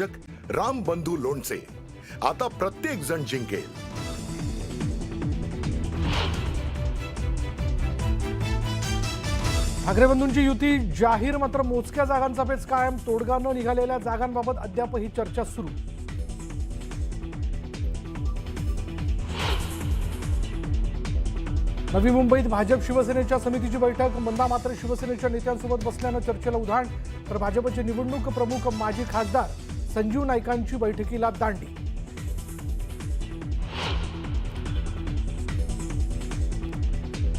जग राम बंधू लोणचे. आता प्रत्येक जण जिंकेल. ठाकरे बंधूंची युती जाहीर मात्र मोजक्या जागांचा पेच कायम. तोडगा न निघालेल्या जागांबाबत अद्याप ही चर्चा सुरू. नवी मुंबईत भाजप शिवसेनेच्या समितीची बैठक. मंदा मात्र शिवसेनेच्या नेत्यांसोबत बसल्यानं चर्चेला उधाण. तर भाजपचे निवडणूक प्रमुख माजी खासदार संजीव नाईकांची बैठकीला दांडी.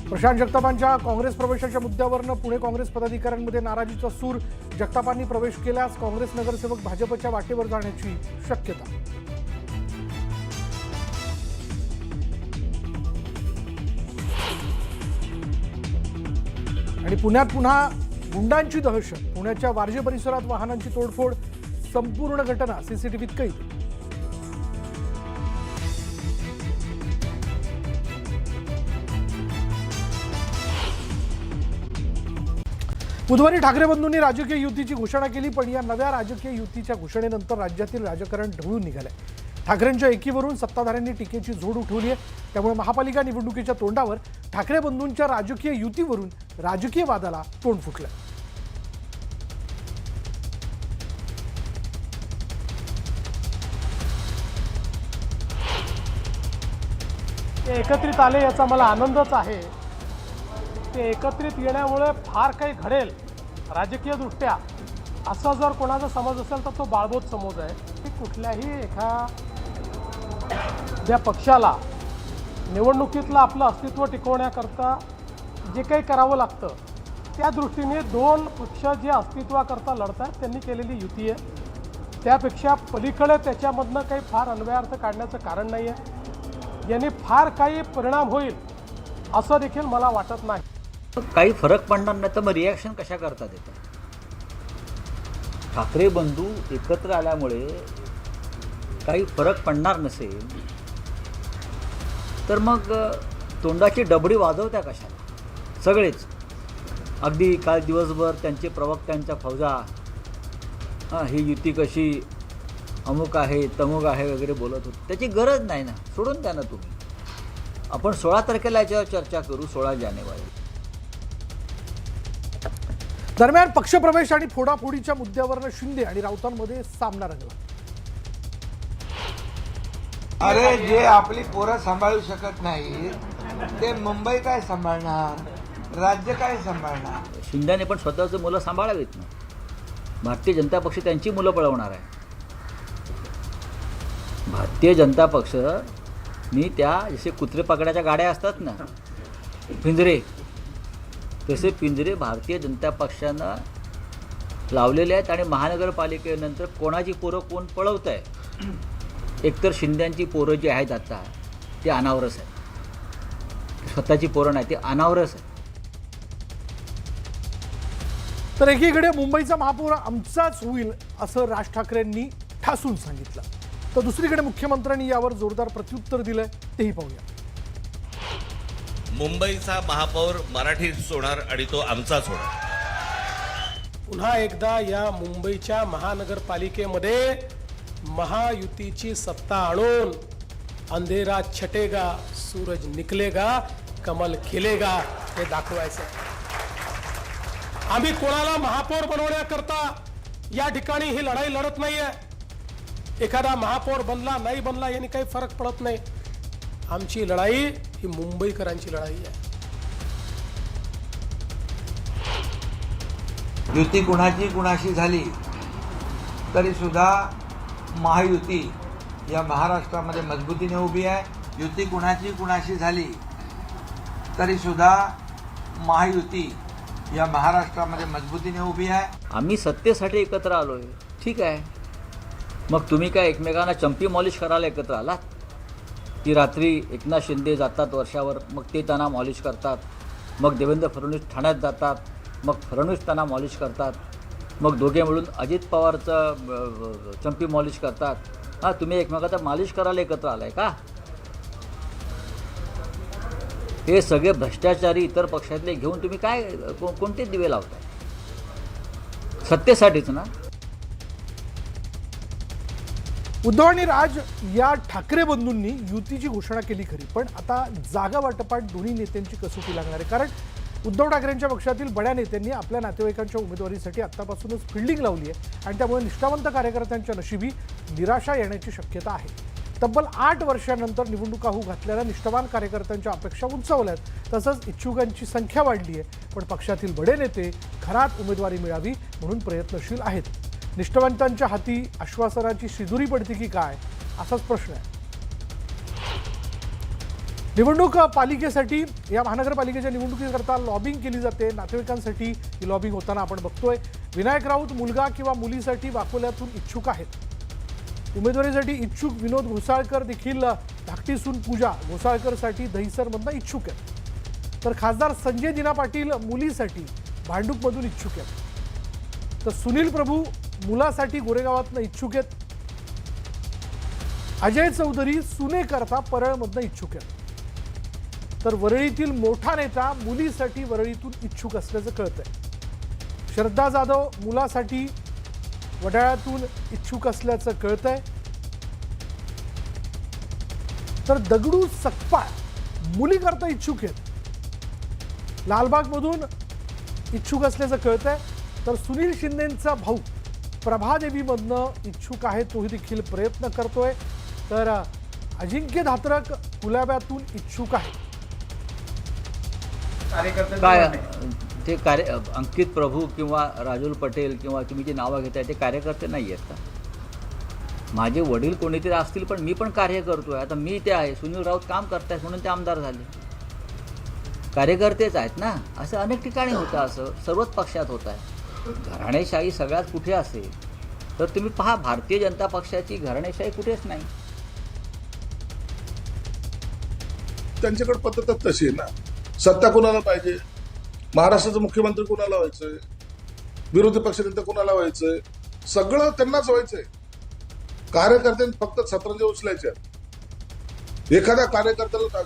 प्रशांत जगतापांच्या काँग्रेस प्रवेशाच्या मुद्द्यावरनं पुणे काँग्रेस पदाधिकाऱ्यांमध्ये नाराजीचा सूर. जगतापांनी प्रवेश केल्यास काँग्रेस नगरसेवक भाजपच्या वाटेवर जाण्याची शक्यता. आणि पुण्यात पुन्हा गुंडांची दहशत. पुण्याच्या वारजे परिसरात वाहनांची तोडफोड. संपूर्ण घटना सीसीटीव्हीत कैद. बुधवारी ठाकरे बंधूंनी राजकीय युतीची घोषणा केली पण या नव्या राजकीय युतीच्या घोषणेनंतर राज्यातील राजकारण ढवळून निघालंय. ठाकरेंच्या एकीवरून सत्ताधाऱ्यांनी टीकेची झोड उठवली आहे त्यामुळे महापालिका निवडणुकीच्या तोंडावर ठाकरे बंधूंच्या राजकीय युतीवरून राजकीय वादाला तोंड फुटलं ते एकत्रित आले याचा मला आनंदच आहे. ते एकत्रित येण्यामुळे फार काही घडेल राजकीयदृष्ट्या असा जर कोणाचा समज असेल तर तो बाळबोध समज आहे. की कुठल्याही एका ज्या पक्षाला निवडणुकीतलं आपलं अस्तित्व टिकवण्याकरता जे काही करावं लागतं त्या दृष्टीने दोन पक्ष जे अस्तित्वाकरता लढत आहेत त्यांनी केलेली युती आहे. त्यापेक्षा पलीकडे त्याच्यामधनं काही फार अन्वयार्थ काढण्याचं कारण नाही आहे यांनी फार काही परिणाम होईल असं देखील मला वाटत नाही. काही फरक पडणार नाही तर मग रिॲक्शन कशा करतात येतं ठाकरे बंधू एकत्र आल्यामुळे काही फरक पडणार नसेल तर मग तोंडाची डबडी वाजवत्या कशाला? सगळेच. अगदी काल दिवसभर त्यांचे प्रवक्त्यांच्या फौजा ही युती कशी अमुक आहे तमुक आहे वगैरे बोलत होते. त्याची गरज नाही ना. सोडून द्या ना तुम्ही. आपण सोळा तारखेला याच्यावर चर्चा करू सोळा जानेवारी. दरम्यान पक्षप्रवेश आणि फोडाफोडीच्या मुद्द्यावरनं शिंदे आणि राऊतांमध्ये सामना रंगला. अरे जे आपली पोरं सांभाळू शकत नाही ते मुंबई काय सांभाळणार? राज्य काय सांभाळणार? शिंद्याने पण स्वतःचं मुलं सांभाळावीत ना. भारतीय जनता पक्ष त्यांची मुलं पळवणार आहे. भारतीय जनता पक्ष मी त्या जसे कुत्रे पकडायच्या गाड्या असतात ना पिंजरे तसे पिंजरे भारतीय जनता पक्षानं लावलेले आहेत आणि महानगरपालिकेनंतर कोणाची पोरं कोण पळवत आहे? एकतर शिंद्यांची पोरं जी आहेत आता ती अनावरस आहेत. स्वतःची पोरं नाही ती अनावरस आहे तर एकीकडे मुंबईचा महापौर आमचाच होईल असं राज ठाकरेंनी ठासून सांगितलं. तर दुसरीकडे मुख्यमंत्र्यांनी यावर जोरदार प्रत्युत्तर दिलंय. तेही पाहूया. मुंबईचा महापौर मराठीच होणार आणि तो आमचाच होणार पुन्हा एकदा या मुंबईच्या महानगरपालिकेमध्ये महायुतीची सत्ता आणून अंधेरा छटेगा सूरज निकलेगा कमल खिलेगा हे दाखवायचं. आम्ही कोणाला महापौर बनवण्याकरता या ठिकाणी ही लढाई लढत नाहीये. एखादा महापौर बनला नाही बनला यांनी काही फरक पडत नाही. आमची लढाई ही मुंबईकरांची लढाई आहे. युती कुणाची कुणाशी झाली तरी सुद्धा महायुती या महाराष्ट्रामध्ये मजबूतीने उभी आहे. युती कुणाची कुणाशी झाली तरी सुद्धा महायुती या महाराष्ट्रामध्ये मजबूतीने उभी आहे. आम्ही सत्तेसाठी एकत्र आलो आहे ठीक आहे. मग तुम्ही काय एकमेकांना चंपी मॉलिश करायला एकत्र आलात? ती रात्री एकनाथ शिंदे जातात वर्षावर मग ते त्यांना मॉलिश करतात. मग देवेंद्र फडणवीस ठाण्यात जातात मग फडणवीस त्यांना मॉलिश करतात. मग दोघे मिळून अजित पवारचं चंपी मॉलिश करतात. हां तुम्ही एकमेकाचा मालिश करायला एकत्र आलाय का? हे सगळे भ्रष्टाचारी इतर पक्षातले घेऊन तुम्ही काय कोणते दिवे लावताय? सत्तेसाठीच ना? उद्धव आणि राज या ठाकरे बंधूंनी युतीची घोषणा केली खरी पण आता जागा वाटपात दोन्ही नेत्यांची कसोटी लागणार आहे. कारण उद्धव ठाकरेंच्या पक्षातील बड्या नेत्यांनी आपल्या नातेवाईकांच्या उमेदवारीसाठी आत्तापासूनच फिल्डिंग लावली आहे आणि त्यामुळे निष्ठावंत कार्यकर्त्यांच्या नशिबी निराशा येण्याची शक्यता आहे. तब्बल आठ वर्षानंतर निवडणुका होऊ घातलेल्या निष्ठावान कार्यकर्त्यांच्या अपेक्षा उंचावल्यात आहेत. तसंच इच्छुकांची संख्या वाढली आहे पण पक्षातील बडे नेते घरात उमेदवारी मिळावी म्हणून प्रयत्नशील आहेत. निष्ठावंतांच्या हाती आश्वासनाची शिदुरी पडते की काय असाच प्रश्न आहे. निवडणूक पालिकेसाठी या महानगरपालिकेच्या निवडणुकीकरता लॉबिंग केली जाते. नातेवाईकांसाठी ही लॉबिंग होताना आपण बघतोय. विनायक राऊत मुलगा किंवा मुलीसाठी वाकोल्यातून इच्छुक आहेत. उमेदवारीसाठी इच्छुक विनोद घोसाळकर देखील धाकटीसून पूजा घोसाळकरसाठी दहिसरमधनं इच्छुक आहेत. तर खासदार संजय दिना पाटील मुलीसाठी भांडूपमधून इच्छुक आहेत. तर सुनील प्रभू मुलासाठी गोरेगावातनं इच्छुक आहेत. अजय चौधरी सुनेकरता परळमधनं इच्छुक आहेत. तर वरळीतील मोठा नेता मुलीसाठी वरळीतून इच्छुक असल्याचं कळतंय. श्रद्धा जाधव मुलासाठी वडाळ्यातून इच्छुक असल्याचं कळतंय. तर दगडू सकपाळ मुलीकरता इच्छुक आहेत. लालबागमधून इच्छुक असल्याचं कळतंय. तर सुनील शिंदेचा भाऊ प्रभादेवीमधनं इच्छुक आहे तोही देखील प्रयत्न करतोय. तर अजिंक्य धात्रक कुलाब्यातून इच्छुक आहे. काय ते कार्य अंकित प्रभू किंवा राजुल पटेल किंवा तुम्ही जी नावं घेताय ते कार्यकर्ते नाही आहेत का? माझे वडील कोणीतरी असतील पण मी पण कार्य करतोय. आता मी ते आहे सुनील राऊत काम करतायत म्हणून ते आमदार झाले. कार्यकर्तेच आहेत ना? असं अनेक ठिकाणी होतं असं सर्वच पक्षात होत आहे. घराणेशाही सगळ्यात कुठे असेल तर तुम्ही पहा भारतीय जनता पक्षाची घराणेशाही कुठेच नाही. त्यांच्याकडे पद्धतच तशी आहे ना. सत्ता कोणाला पाहिजे? महाराष्ट्राचं मुख्यमंत्री कोणाला व्हायचंय? विरोधी पक्षनेते कोणाला व्हायचंय? सगळं त्यांनाच व्हायचंय. कार्यकर्त्यांनी फक्त सतरंजे उचलायचे एखाद्या कार्यकर्त्याला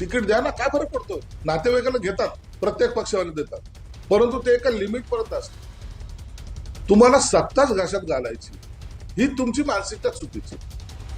तिकीट द्या ना काय फरक पडतो? नातेवाईकांना घेतात प्रत्येक पक्षावाले देतात. परंतु ते एका लिमिट पर्यंत असतं. तुम्हाला सत्ताच घाशात घालायची. ही तुमची मानसिकता चुकीची.